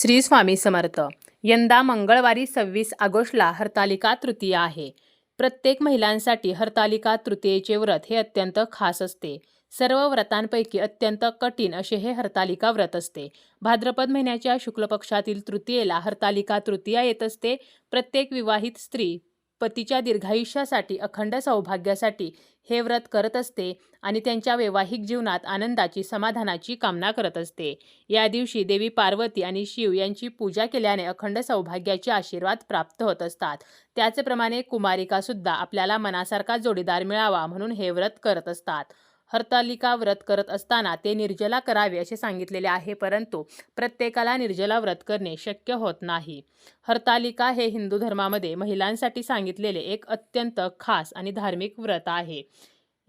श्री स्वामी समर्थ. यंदा मंगळवारी सव्वीस ऑगस्टला हरतालिका तृतीया आहे. प्रत्येक महिलांसाठी हरतालिका तृतीयेचे व्रत हे अत्यंत खास असते. सर्व व्रतांपैकी अत्यंत कठीण असे हे हरतालिका व्रत असते. भाद्रपद महिन्याच्या शुक्ल पक्षातील तृतीयेला हरतालिका तृतीया येत असते. प्रत्येक विवाहित स्त्री पतीच्या दीर्घायुष्यासाठी अखंड सौभाग्यासाठी हे व्रत करत असते आणि त्यांच्या वैवाहिक जीवनात आनंदाची समाधानाची कामना करत असते. या दिवशी देवी पार्वती आणि शिव यांची पूजा केल्याने अखंड सौभाग्याचे आशीर्वाद प्राप्त होत असतात. त्याचप्रमाणे कुमारिकासुद्धा आपल्याला मनासारखा जोडीदार मिळावा म्हणून हे व्रत करत असतात. हरतालिका व्रत करत असताना ते निर्जला करावे असे सांगितलेले आहे परंतु प्रत्येकाला निर्जला व्रत करणे शक्य होत नाही. हरतालिका हे हिंदू धर्मामध्ये महिलांसाठी सांगितलेले एक अत्यंत खास आणि धार्मिक व्रत आहे.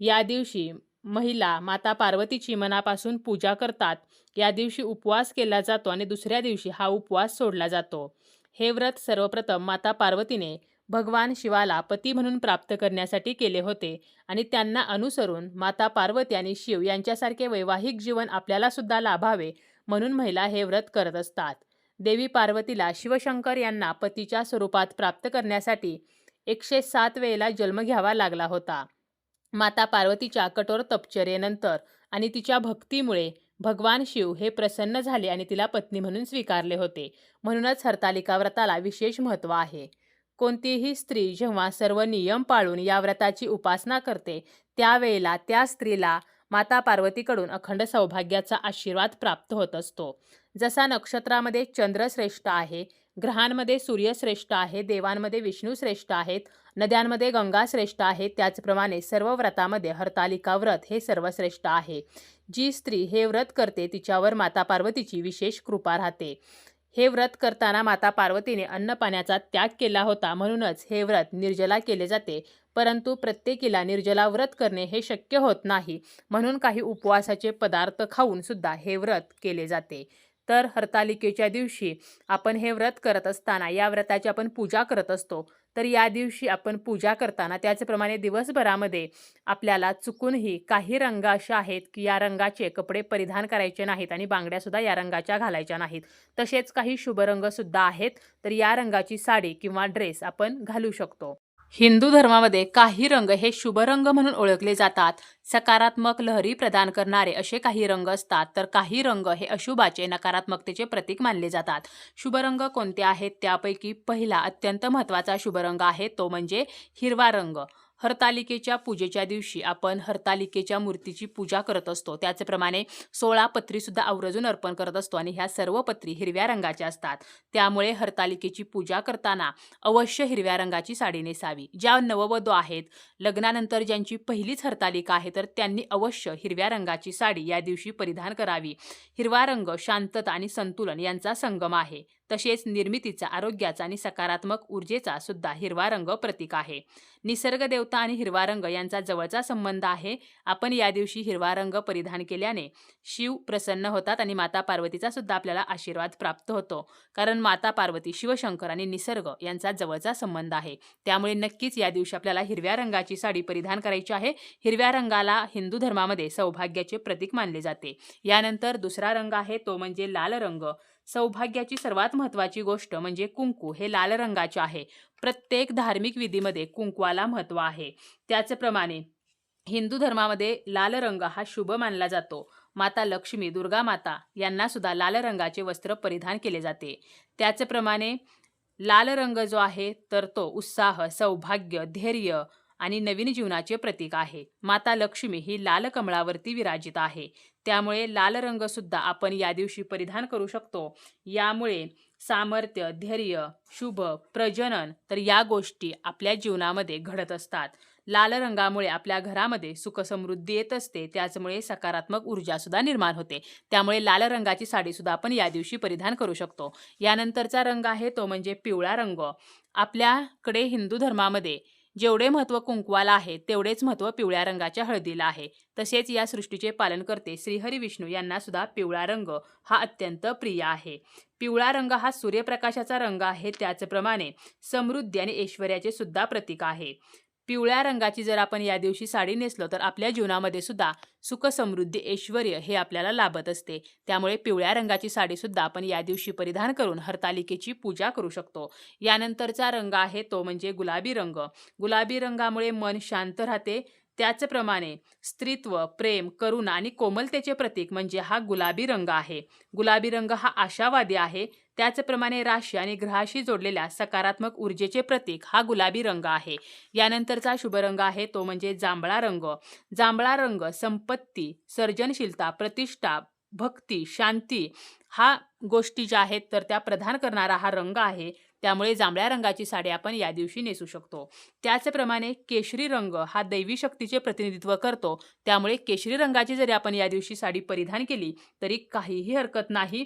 या दिवशी महिला माता पार्वतीची मनापासून पूजा करतात या दिवशी उपवास केला जातो आणि दुसऱ्या दिवशी हा उपवास सोडला जातो. हे व्रत सर्वप्रथम माता पार्वतीने भगवान शिवाला पती म्हणून प्राप्त करण्यासाठी केले होते आणि त्यांना अनुसरून माता पार्वती आणि शिव यांच्यासारखे वैवाहिक जीवन आपल्याला सुद्धा लाभावे म्हणून महिला हे व्रत करत असतात. देवी पार्वतीला शिवशंकर यांना पतीच्या स्वरूपात प्राप्त करण्यासाठी एकशे सात वेळेला जन्म घ्यावा लागला होता. माता पार्वतीच्या कठोर तपचर्येनंतर आणि तिच्या भक्तीमुळे भगवान शिव हे प्रसन्न झाले आणि तिला पत्नी म्हणून स्वीकारले होते. म्हणूनच हरतालिका व्रताला विशेष महत्त्व आहे. कोणतीही स्त्री जेव्हा सर्व नियम पाळून या व्रताची उपासना करते त्यावेळेला त्या स्त्रीला माता पार्वतीकडून अखंड सौभाग्याचा आशीर्वाद प्राप्त होत असतो. जसा नक्षत्रामध्ये चंद्र श्रेष्ठ आहे ग्रहांमध्ये सूर्य श्रेष्ठ आहे देवांमध्ये विष्णू श्रेष्ठ आहेत नद्यांमध्ये गंगा श्रेष्ठ आहे त्याचप्रमाणे सर्व व्रतामध्ये हरतालिका व्रत हे सर्वश्रेष्ठ आहे. जी स्त्री हे व्रत करते तिच्यावर माता पार्वतीची विशेष कृपा राहते. हे व्रत करताना माता पार्वतीने अन्नपाण्याचा त्याग केला होता. म्हणूनच हे व्रत निर्जला केले जाते. परंतु प्रत्येकीला निर्जला व्रत करणे हे शक्य होत नाही. म्हणून काही उपवासाचे पदार्थ खाऊन सुद्धा हे व्रत केले जाते. तर हरतालिकेच्या दिवशी आपण हे व्रत करत असताना या व्रताची आपण पूजा करत असतो. तर या दिवशी आपण पूजा करताना त्याचप्रमाणे दिवसभरामध्ये आपल्याला चुकूनही काही रंग असे आहेत की या रंगाचे कपडे परिधान करायचे नाहीत आणि बांगड्यासुद्धा या रंगाच्या घालायच्या नाहीत. तसेच काही शुभ रंगसुद्धा आहेत तर या रंगाची साडी किंवा ड्रेस आपण घालू शकतो. हिंदू धर्मामध्ये काही रंग हे शुभ रंग म्हणून ओळखले जातात. सकारात्मक लहरी प्रदान करणारे असे काही रंग असतात तर काही रंग हे अशुभाचे नकारात्मकतेचे प्रतीक मानले जातात. शुभ रंग कोणते आहेत? त्यापैकी पहिला अत्यंत महत्त्वाचा शुभ रंग आहे तो म्हणजे हिरवा रंग. हरतालिकेच्या पूजेच्या दिवशी आपण हरतालिकेच्या मूर्तीची पूजा करत असतो. त्याचप्रमाणे सोळा पत्रीसुद्धा आवर्जून अर्पण करत असतो आणि ह्या सर्व पत्री हिरव्या रंगाच्या असतात. त्यामुळे हरतालिकेची पूजा करताना अवश्य हिरव्या रंगाची साडी नेसावी. ज्या नववधू आहेत लग्नानंतर ज्यांची पहिलीच हरतालिका आहे तर त्यांनी अवश्य हिरव्या रंगाची साडी या दिवशी परिधान करावी. हिरवा रंग शांतता आणि संतुलन यांचा संगम आहे. तसेच निर्मितीचा आरोग्याचा आणि सकारात्मक ऊर्जेचा सुद्धा हिरवा रंग प्रतीक आहे. निसर्ग देवता आणि हिरवा रंग यांचा जवळचा संबंध आहे. आपण या दिवशी हिरवा रंग परिधान केल्याने शिव प्रसन्न होतात आणि माता पार्वतीचा सुद्धा आपल्याला आशीर्वाद प्राप्त होतो. कारण माता पार्वती शिवशंकर आणि निसर्ग यांचा जवळचा संबंध आहे. त्यामुळे नक्कीच या दिवशी आपल्याला हिरव्या रंगाची साडी परिधान करायची आहे. हिरव्या रंगाला हिंदू धर्मामध्ये सौभाग्याचे प्रतीक मानले जाते. यानंतर दुसरा रंग आहे तो म्हणजे लाल रंग. सौभाग्याची सर्वात महत्त्वाची गोष्ट म्हणजे कुंकू हे लाल रंगाचे आहे. प्रत्येक धार्मिक विधीमध्ये कुंकवाला महत्त्व आहे. त्याचप्रमाणे हिंदू धर्मामध्ये लाल रंग हा शुभ मानला जातो. माता लक्ष्मी दुर्गा माता यांना सुद्धा लाल रंगाचे वस्त्र परिधान केले जाते. त्याचप्रमाणे लाल रंग जो आहे तर तो उत्साह सौभाग्य धैर्य आणि नवीन जीवनाचे प्रतीक आहे. माता लक्ष्मी ही लाल कमळावरती विराजित आहे. त्यामुळे लाल रंग सुद्धा आपण या दिवशी परिधान करू शकतो. यामुळे सामर्थ्य धैर्य शुभ प्रजनन तर या गोष्टी आपल्या जीवनामध्ये घडत असतात. लाल रंगामुळे आपल्या घरामध्ये सुखसमृद्धी येत असते. त्याचमुळे सकारात्मक ऊर्जा सुद्धा निर्माण होते. त्यामुळे लाल रंगाची साडी सुद्धा आपण या दिवशी परिधान करू शकतो. यानंतरचा रंग आहे तो म्हणजे पिवळा रंग. आपल्याकडे हिंदू धर्मामध्ये जेवढे महत्त्व कुंकवाला आहे तेवढेच महत्त्व पिवळ्या रंगाच्या हळदीला आहे. तसेच या सृष्टीचे पालन करते श्रीहरी विष्णू यांना सुद्धा पिवळा रंग हा अत्यंत प्रिय आहे. पिवळा रंग हा सूर्यप्रकाशाचा रंग आहे त्याचप्रमाणे समृद्धी आणि ऐश्वर्याचे सुद्धा प्रतीक आहे. पिवळ्या रंगाची जर आपण या दिवशी साडी नेसलो तर आपल्या जीवनामध्ये सुद्धा सुख समृद्धी ऐश्वर हे आपल्याला लाभत असते. त्यामुळे पिवळ्या रंगाची साडी सुद्धा आपण या दिवशी परिधान करून हरतालिकेची पूजा करू शकतो. यानंतरचा रंग आहे तो म्हणजे गुलाबी रंग. गुलाबी रंगामुळे मन शांत राहते. त्याचप्रमाणे स्त्रीत्व प्रेम करुणा आणि कोमलतेचे प्रतीक म्हणजे हा गुलाबी रंग आहे. गुलाबी रंग हा आशावादी आहे. त्याचप्रमाणे राशी आणि ग्रहाशी जोडलेल्या सकारात्मक ऊर्जेचे प्रतीक हा गुलाबी रंग आहे. यानंतरचा शुभ रंग आहे तो म्हणजे जांभळा रंग. जांभळा रंग संपत्ती सर्जनशीलता प्रतिष्ठा भक्ती शांती हा गोष्टी ज्या आहेत तर त्या प्रदान करणारा हा रंग आहे. त्यामुळे जांभळ्या रंगाची साडी आपण या दिवशी नेसू शकतो. त्याचप्रमाणे केशरी रंग हा दैवी शक्तीचे प्रतिनिधित्व करतो. त्यामुळे केशरी रंगाची जरी आपण या दिवशी साडी परिधान केली तरी काहीही हरकत नाही.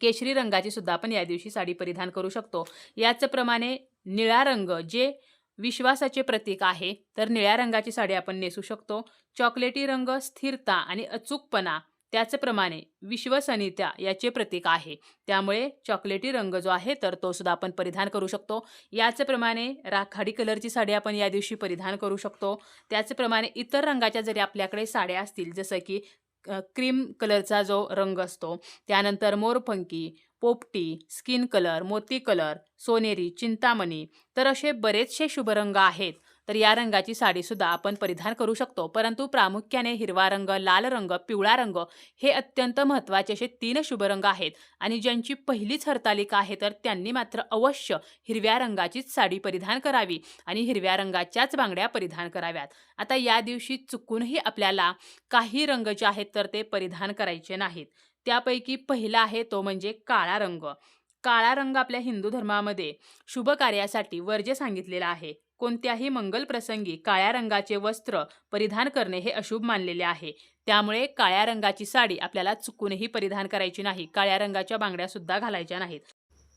केशरी रंगाची सुद्धा आपण या दिवशी साडी परिधान करू शकतो. याचप्रमाणे निळा रंग जे विश्वासाचे प्रतीक आहे तर निळ्या रंगाची साडी आपण नेसू शकतो. चॉकलेटी रंग स्थिरता आणि अचूकपणा त्याचप्रमाणे विश्वसनीयता याचे प्रतीक आहे. त्यामुळे चॉकलेटी रंग जो आहे तर तो सुद्धा आपण परिधान करू शकतो. याचप्रमाणे राखाडी कलरची साडी आपण या दिवशी परिधान करू शकतो. त्याचप्रमाणे इतर रंगाच्या जरी आपल्याकडे साड्या असतील जसं की क्रीम कलरचा जो रंग असतो त्यानंतर मोरपंखी पोपटी स्किन कलर मोती कलर सोनेरी चिंतामणी तर असे बरेचसे शुभ रंग आहेत. तर या रंगाची साडीसुद्धा आपण परिधान करू शकतो. परंतु प्रामुख्याने हिरवा रंग लाल रंग पिवळा रंग हे अत्यंत महत्त्वाचे असे तीन शुभ रंग आहेत. आणि ज्यांची पहिलीच हरतालिका आहे तर त्यांनी मात्र अवश्य हिरव्या रंगाचीच साडी परिधान करावी आणि हिरव्या रंगाच्याच बांगड्या परिधान कराव्यात. आता या दिवशी चुकूनही आपल्याला काही रंग जे आहेत तर ते परिधान करायचे नाहीत. त्यापैकी पहिला आहे तो म्हणजे काळा रंग. काळा रंग आपल्या हिंदू धर्मामध्ये शुभ कार्यासाठी वर्ज्य सांगितलेला आहे. कोणत्याही मंगल प्रसंगी काळ्या रंगाचे वस्त्र परिधान करणे हे अशुभ मानलेले आहे. त्यामुळे काळ्या रंगाची साडी आपल्याला चुकूनही परिधान करायची नाही. काळ्या रंगाच्या बांगड्या सुद्धा घालायच्या नाहीत.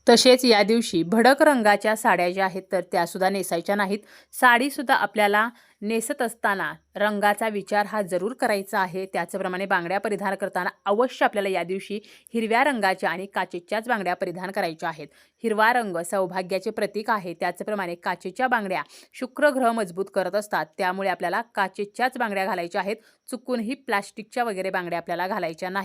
तसेच या दिवशी भडक रंगाच्या साड्या ज्या आहेत तर त्यासुद्धा नेसायच्या नाहीत. साडीसुद्धा आपल्याला नेसत असताना रंगाचा विचार हा जरूर करायचा आहे. त्याचप्रमाणे बांगड्या परिधान करताना अवश्य आपल्याला या दिवशी हिरव्या रंगाच्या आणि काचेच्याच बांगड्या परिधान करायच्या आहेत. हिरवा रंग सौभाग्याचे प्रतीक आहे. त्याचप्रमाणे काचेच्या बांगड्या शुक्र ग्रह मजबूत करत असतात. त्यामुळे आपल्याला काचेच्याच बांगड्या घालायच्या आहेत. चुकूनही प्लास्टिकच्या वगैरे बांगड्या आपल्याला घालायच्या नाहीत.